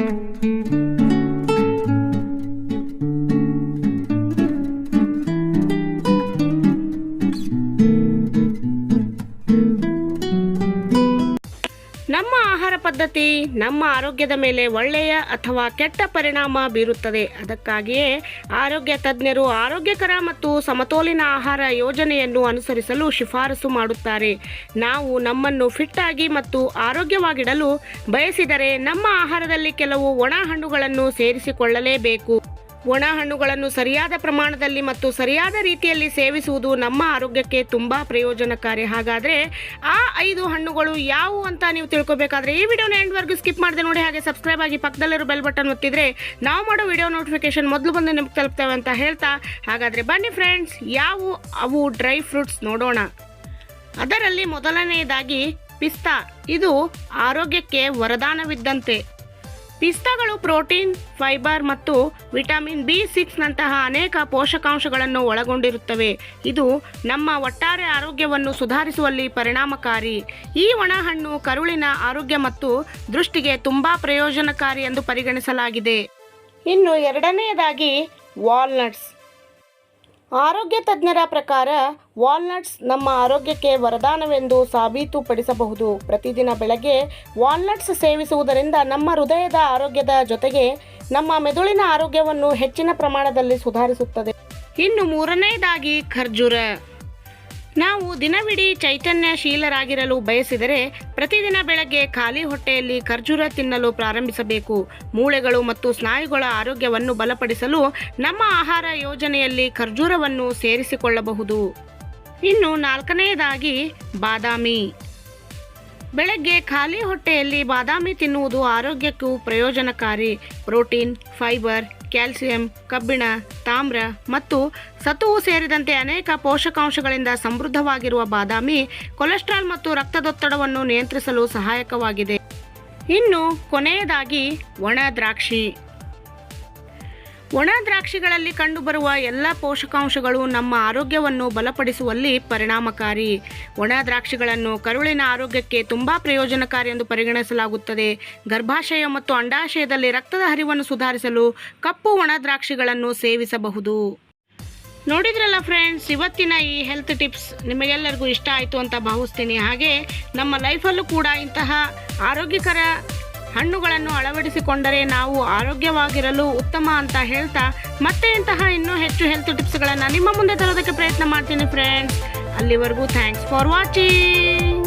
thank you ನಮ್ಮ ಆಹಾರ ಪದ್ಧತಿ ನಮ್ಮ ಆರೋಗ್ಯದ ಮೇಲೆ ಒಳ್ಳೆಯ ಅಥವಾ ಕೆಟ್ಟ ಪರಿಣಾಮ ಬೀರುತ್ತದೆ. ಅದಕ್ಕಾಗಿಯೇ ಆರೋಗ್ಯ ತಜ್ಞರು ಆರೋಗ್ಯಕರ ಮತ್ತು ಸಮತೋಲಿನ ಆಹಾರ ಯೋಜನೆಯನ್ನು ಅನುಸರಿಸಲು ಶಿಫಾರಸು ಮಾಡುತ್ತಾರೆ. ನಾವು ನಮ್ಮನ್ನು ಫಿಟ್ ಆಗಿ ಮತ್ತು ಆರೋಗ್ಯವಾಗಿಡಲು ಬಯಸಿದರೆ ನಮ್ಮ ಆಹಾರದಲ್ಲಿ ಕೆಲವು ಒಣ ಹಣ್ಣುಗಳನ್ನು ಸೇರಿಸಿಕೊಳ್ಳಲೇಬೇಕು. ಒಣ ಹಣ್ಣುಗಳನ್ನು ಸರಿಯಾದ ಪ್ರಮಾಣದಲ್ಲಿ ಮತ್ತು ಸರಿಯಾದ ರೀತಿಯಲ್ಲಿ ಸೇವಿಸುವುದು ನಮ್ಮ ಆರೋಗ್ಯಕ್ಕೆ ತುಂಬ ಪ್ರಯೋಜನಕಾರಿ. ಹಾಗಾದರೆ ಆ ಐದು ಹಣ್ಣುಗಳು ಯಾವುವು ಅಂತ ನೀವು ತಿಳ್ಕೊಬೇಕಾದ್ರೆ ಈ ವಿಡಿಯೋನ ಎಂಡ್ವರೆಗೂ ಸ್ಕಿಪ್ ಮಾಡದೆ ನೋಡಿ ಹಾಗೆ ಸಬ್ಸ್ಕ್ರೈಬ್ ಆಗಿ ಪಕ್ಕದಲ್ಲಿರೋ ಬೆಲ್ ಬಟನ್ ಒತ್ತಿದ್ರೆ ನಾವು ಮಾಡೋ ವಿಡಿಯೋ ನೋಟಿಫಿಕೇಶನ್ ಮೊದಲು ಬಂದು ನಿಮ್ಗೆ ತಲುಪ್ತೇವೆ ಅಂತ ಹೇಳ್ತಾ. ಹಾಗಾದರೆ ಬನ್ನಿ ಫ್ರೆಂಡ್ಸ್, ಯಾವು ಅವು ಡ್ರೈ ಫ್ರೂಟ್ಸ್ ನೋಡೋಣ. ಅದರಲ್ಲಿ ಮೊದಲನೆಯದಾಗಿ ಪಿಸ್ತಾ. ಇದು ಆರೋಗ್ಯಕ್ಕೆ ವರದಾನವಿದ್ದಂತೆ. ಪಿಸ್ತಾಗಳು, ಪ್ರೋಟೀನ್, ಫೈಬರ್ ಮತ್ತು ವಿಟಮಿನ್ ಬಿ ಸಿಕ್ಸ್ನಂತಹ ಅನೇಕ ಪೋಷಕಾಂಶಗಳನ್ನು ಒಳಗೊಂಡಿರುತ್ತವೆ. ಇದು ನಮ್ಮ ಒಟ್ಟಾರೆ ಆರೋಗ್ಯವನ್ನು ಸುಧಾರಿಸುವಲ್ಲಿ ಪರಿಣಾಮಕಾರಿ. ಈ ಒಣಹಣ್ಣು ಕರುಳಿನ ಆರೋಗ್ಯ ಮತ್ತು ದೃಷ್ಟಿಗೆ ತುಂಬ ಪ್ರಯೋಜನಕಾರಿ ಎಂದು ಪರಿಗಣಿಸಲಾಗಿದೆ. ಇನ್ನು ಎರಡನೆಯದಾಗಿ ವಾಲ್ನಟ್ಸ್. ಆರೋಗ್ಯ ತಜ್ಞರ ಪ್ರಕಾರ ವಾಲ್ನಟ್ಸ್ ನಮ್ಮ ಆರೋಗ್ಯಕ್ಕೆ ವರದಾನವೆಂದು ಸಾಬೀತುಪಡಿಸಬಹುದು. ಪ್ರತಿದಿನ ಬೆಳಗ್ಗೆ ವಾಲ್ನಟ್ಸ್ ಸೇವಿಸುವುದರಿಂದ ನಮ್ಮ ಹೃದಯದ ಆರೋಗ್ಯದ ಜೊತೆಗೆ ನಮ್ಮ ಮೆದುಳಿನ ಆರೋಗ್ಯವನ್ನು ಹೆಚ್ಚಿನ ಪ್ರಮಾಣದಲ್ಲಿ ಸುಧಾರಿಸುತ್ತದೆ. ಇನ್ನು ಮೂರನೆಯದಾಗಿ ಖರ್ಜೂರ. ನಾವು ದಿನವಿಡೀ ಚೈತನ್ಯಶೀಲರಾಗಿರಲು ಬಯಸಿದರೆ ಪ್ರತಿದಿನ ಬೆಳಗ್ಗೆ ಖಾಲಿ ಹೊಟ್ಟೆಯಲ್ಲಿ ಖರ್ಜೂರ ತಿನ್ನಲು ಪ್ರಾರಂಭಿಸಬೇಕು. ಮೂಳೆಗಳು ಮತ್ತು ಸ್ನಾಯುಗಳ ಆರೋಗ್ಯವನ್ನು ಬಲಪಡಿಸಲು ನಮ್ಮ ಆಹಾರ ಯೋಜನೆಯಲ್ಲಿ ಖರ್ಜೂರವನ್ನು ಸೇರಿಸಿಕೊಳ್ಳಬಹುದು. ಇನ್ನು ನಾಲ್ಕನೆಯದಾಗಿ ಬಾದಾಮಿ. ಬೆಳಗ್ಗೆ ಖಾಲಿ ಹೊಟ್ಟೆಯಲ್ಲಿ ಬಾದಾಮಿ ತಿನ್ನುವುದು ಆರೋಗ್ಯಕ್ಕೂ ಪ್ರಯೋಜನಕಾರಿ. ಪ್ರೋಟೀನ್, ಫೈಬರ್ ಕ್ಯಾಲ್ಸಿಯಂ, ಕಬ್ಬಿಣ, ತಾಮ್ರ ಮತ್ತು ಸತುವು ಸೇರಿದಂತೆ ಅನೇಕ ಪೋಷಕಾಂಶಗಳಿಂದ ಸಮೃದ್ಧವಾಗಿರುವ ಬಾದಾಮಿ ಕೊಲೆಸ್ಟ್ರಾಲ್ ಮತ್ತು ರಕ್ತದೊತ್ತಡವನ್ನು ನಿಯಂತ್ರಿಸಲು ಸಹಾಯಕವಾಗಿದೆ. ಇನ್ನು ಕೊನೆಯದಾಗಿ ಒಣ ದ್ರಾಕ್ಷಿ. ಒಣ ದ್ರಾಕ್ಷಿಗಳಲ್ಲಿ ಕಂಡುಬರುವ ಎಲ್ಲ ಪೋಷಕಾಂಶಗಳು ನಮ್ಮ ಆರೋಗ್ಯವನ್ನು ಬಲಪಡಿಸುವಲ್ಲಿ ಪರಿಣಾಮಕಾರಿ. ಒಣ ದ್ರಾಕ್ಷಿಗಳನ್ನು ಕರುಳಿನ ಆರೋಗ್ಯಕ್ಕೆ ತುಂಬ ಪ್ರಯೋಜನಕಾರಿ ಎಂದು ಪರಿಗಣಿಸಲಾಗುತ್ತದೆ. ಗರ್ಭಾಶಯ ಮತ್ತು ಅಂಡಾಶಯದಲ್ಲಿ ರಕ್ತದ ಹರಿವನ್ನು ಸುಧಾರಿಸಲು ಕಪ್ಪು ಒಣ ದ್ರಾಕ್ಷಿಗಳನ್ನು ಸೇವಿಸಬಹುದು. ನೋಡಿದ್ರಲ್ಲ ಫ್ರೆಂಡ್ಸ್ ಇವತ್ತಿನ ಈ ಹೆಲ್ತ್ ಟಿಪ್ಸ್ ನಿಮಗೆಲ್ಲರಿಗೂ ಇಷ್ಟ ಆಯಿತು ಅಂತ ಭಾವಿಸ್ತೀನಿ. ಹಾಗೆ ನಮ್ಮ ಲೈಫಲ್ಲೂ ಕೂಡ ಇಂತಹ ಆರೋಗ್ಯಕರ ಹಣ್ಣುಗಳನ್ನು ಅಳವಡಿಸಿಕೊಂಡರೆ ನಾವು ಆರೋಗ್ಯವಾಗಿರಲು ಉತ್ತಮ ಅಂತ ಹೇಳ್ತಾ ಮತ್ತೆ ಇಂತಹ ಇನ್ನೂ ಹೆಚ್ಚು ಹೆಲ್ತ್ ಟಿಪ್ಸ್ಗಳನ್ನು ನಿಮ್ಮ ಮುಂದೆ ತರೋದಕ್ಕೆ ಪ್ರಯತ್ನ ಮಾಡ್ತೀನಿ ಫ್ರೆಂಡ್ಸ್ ಅಲ್ಲಿವರೆಗೂ ಥ್ಯಾಂಕ್ಸ್ ಫಾರ್ ವಾಚಿಂಗ್